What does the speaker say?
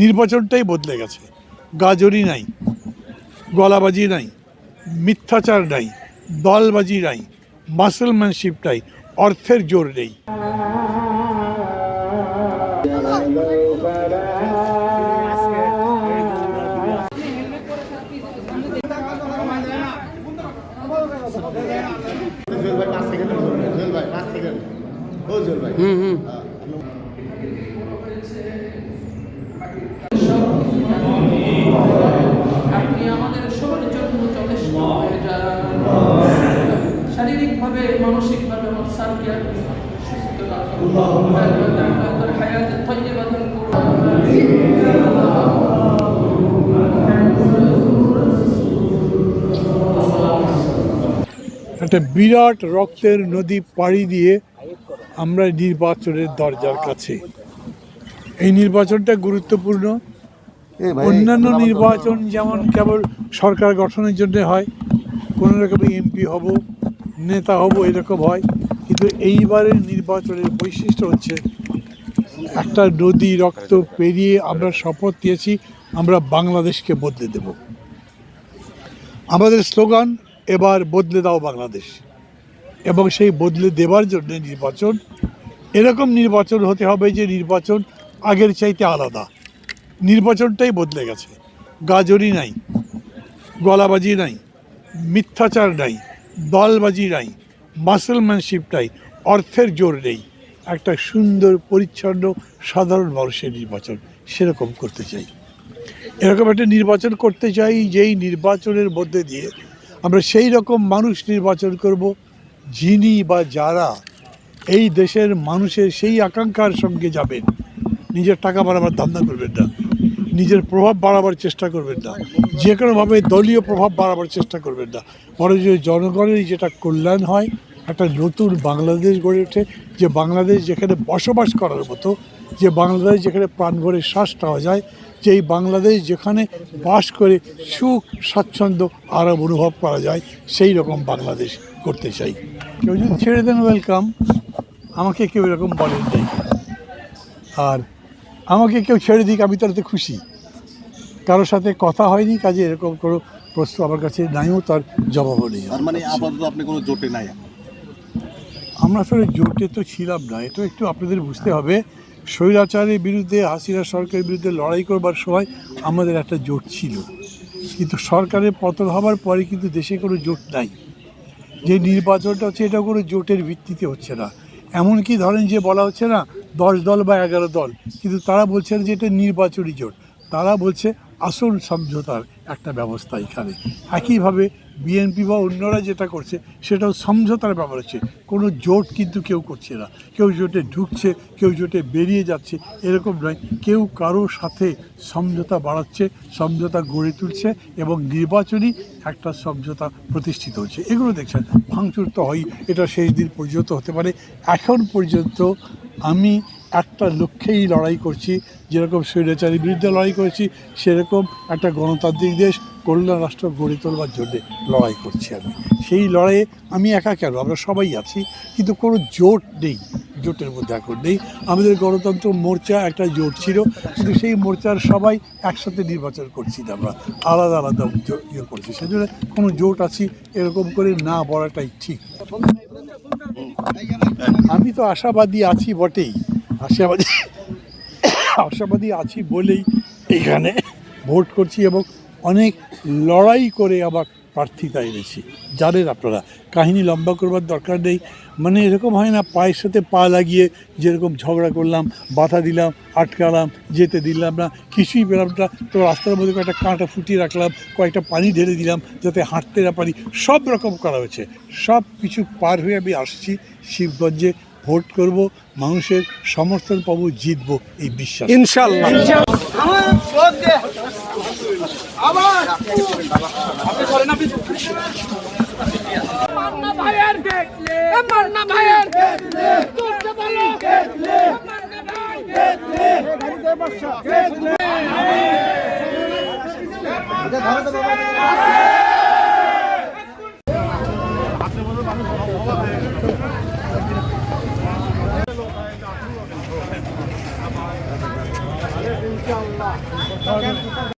নির্বাচনটাই বদলে গেছে। গাজরি নাই, গলাবাজি নাই, মিথ্যাচার নাই, দলবাজি নাই, মাসলম্যানশিপ নাই, অর্থের জোর নেই। জুয়েল ভাই পাঁচ সেকেন্ড জুয়েল ভাই পাঁচ সেকেন্ড ও জুয়েল ভাই আপনি আমাদের সবার জন্য যথেষ্ট হয়ে যান শারীরিকভাবে মানসিকভাবে আমার স্যারকে আপনি সুস্থ রাখুন হায়াতে তৈরি করুন। একটা বিরাট রক্তের নদী পাড়ি দিয়ে আমরা নির্বাচনের দরজার কাছে। এই নির্বাচনটা গুরুত্বপূর্ণ। অন্যান্য নির্বাচন যেমন কেবল সরকার গঠনের জন্য হয় কোনো রকমের এমপি হব নেতা হব এরকম হয়। কিন্তু এইবারের নির্বাচনের বৈশিষ্ট্য হচ্ছে, একটা নদী রক্ত পেরিয়ে আমরা শপথ দিয়েছি আমরা বাংলাদেশকে বদলে দেব। আমাদের স্লোগান, এবার বদলে দাও বাংলাদেশ। এবং সেই বদলে দেওয়ার জন্য নির্বাচন, এরকম নির্বাচন হতে হবে যে নির্বাচন আগের চাইতে আলাদা। নির্বাচনটাই বদলে গেছে। গাজরি নাই, গলাবাজি নাই, মিথ্যাচার নাই। দলবাজি নাই মাসলম্যানশিপ নাই, অর্থের জোর নেই। একটা সুন্দর, পরিচ্ছন্ন, সাধারণ মানুষের নির্বাচন সেরকম করতে চাই। এরকম একটা নির্বাচন করতে চাই, যেই নির্বাচনের মধ্যে দিয়ে আমরা সেই রকম মানুষ নির্বাচন করব, যিনি বা যারা এই দেশের মানুষের সেই আকাঙ্ক্ষার সঙ্গে যাবেন। নিজের টাকা বাড়াবার ধান্দা করবেন না। নিজের প্রভাব বাড়াবার চেষ্টা করবেন না। যে কোনোভাবে দলীয় প্রভাব বাড়াবার চেষ্টা করবেন না। বরং যে জনগণের যেটা কল্যাণ হয়, একটা নতুন বাংলাদেশ গড়ে ওঠে, যে বাংলাদেশ যেখানে বসবাস করার মতো, যে বাংলাদেশ যেখানে প্রাণ ভরে শ্বাস নেওয়া যায় যে এই বাংলাদেশ যেখানে বাস করে সুখ, স্বাচ্ছন্দ্য, আরাম অনুভব করা যায়, সেই রকম বাংলাদেশ করতে চাই। কেউ যদি ছেড়ে দেন ওয়েলকাম আমাকে কেউ এরকম বলেন নেই। আর আমাকে কেউ ছেড়ে দিক আমি তাতে খুশি। কারোর সাথে কথা হয়নি কাজে এরকম কোনো প্রশ্ন আমার কাছে নাইও তার জবাবও নেই মানে আপাতত আপনি কোনো জোটে নাই? আমরা আসলে জোটে তো ছিলাম না এটা একটু আপনাদের বুঝতে হবে। স্বৈরাচারের বিরুদ্ধে হাসিনা সরকারের বিরুদ্ধে লড়াই করবার সময় আমাদের একটা জোট ছিল। কিন্তু সরকারের পতন হবার পরে কিন্তু দেশে কোনো জোট নাই। যে নির্বাচনটা হচ্ছে এটা কোনো জোটের ভিত্তিতে হচ্ছে না। এমনকি ধরেন যে বলা হচ্ছে না দশ দল বা এগারো দল। কিন্তু তারা বলছেন যে এটা নির্বাচনী জোট। তারা বলছে আসল সমঝোতার একটা ব্যবস্থা এখানে। একইভাবে বিএনপি বা অন্যরা যেটা করছে, সেটাও সমঝোতার ব্যাপার হচ্ছে। কোনো জোট কিন্তু কেউ করছে না। কেউ জোটে ঢুকছে, কেউ জোটে বেরিয়ে যাচ্ছে, এরকম নয়। কেউ কারোর সাথে সমঝোতা বাড়াচ্ছে, সমঝোতা গড়ে তুলছে এবং নির্বাচনী একটা সমঝোতা প্রতিষ্ঠিত হচ্ছে। এগুলো দেখছেন, ভাঙচুর তো হয় এটা শেষ দিন পর্যন্ত হতে পারে। এখন পর্যন্ত আমি একটা লক্ষ্যেই লড়াই করছি, যেরকম স্বৈরাচারীর বিরুদ্ধে লড়াই করেছি, সেরকম একটা গণতান্ত্রিক দেশ কল্যাণ রাষ্ট্র গড়ে তোলবার জন্যে লড়াই করছি আমি। সেই লড়াইয়ে আমি একা কেন? আমরা সবাই আছি, কিন্তু কোনো জোট নেই, জোটের মধ্যে এখন নেই। আমাদের গণতন্ত্র মোর্চা একটা জোট ছিল, কিন্তু সেই মোর্চার সবাই একসাথে নির্বাচন করছি আমরা, আলাদা আলাদা ইয়ে করছি। সেজন্য কোনো জোট আছি, এরকম করে না বলাটাই ঠিক। আমি তো আশাবাদী আছি বটেই। আশাবাদী আশাবাদী আছি বলেই এখানে ভোট করছি এবং অনেক লড়াই করে আবার প্রার্থিতা এনেছি জানেন আপনারা কাহিনী লম্বা করবার দরকার নেই। মানে এরকম হয় না পায়ের সাথে পা লাগিয়ে যেরকম ঝগড়া করলাম বাধা দিলাম আটকালাম যেতে দিলাম না কিছুই পেলাম না তো রাস্তার মধ্যে কয়েকটা কাঁটা ফুটিয়ে রাখলাম কয়েকটা পানি ঢেলে দিলাম যাতে হাঁটতে না পারি। সব রকম করা হয়েছে। সব কিছু পার হয়ে আমি আসছি শিবগঞ্জে ভোট করব মানুষের সমর্থন পাবো জিতবো এই বিশ্বাস। ইনশাল্লাহ মান্না ভাইয়ের দেখলে মান্না ভাইয়ের দেখলে তুলতে বলো। দেখলে মান্না ভাই। দেখলে গাড়িতে বসা দেখলে ইনশাআল্লাহ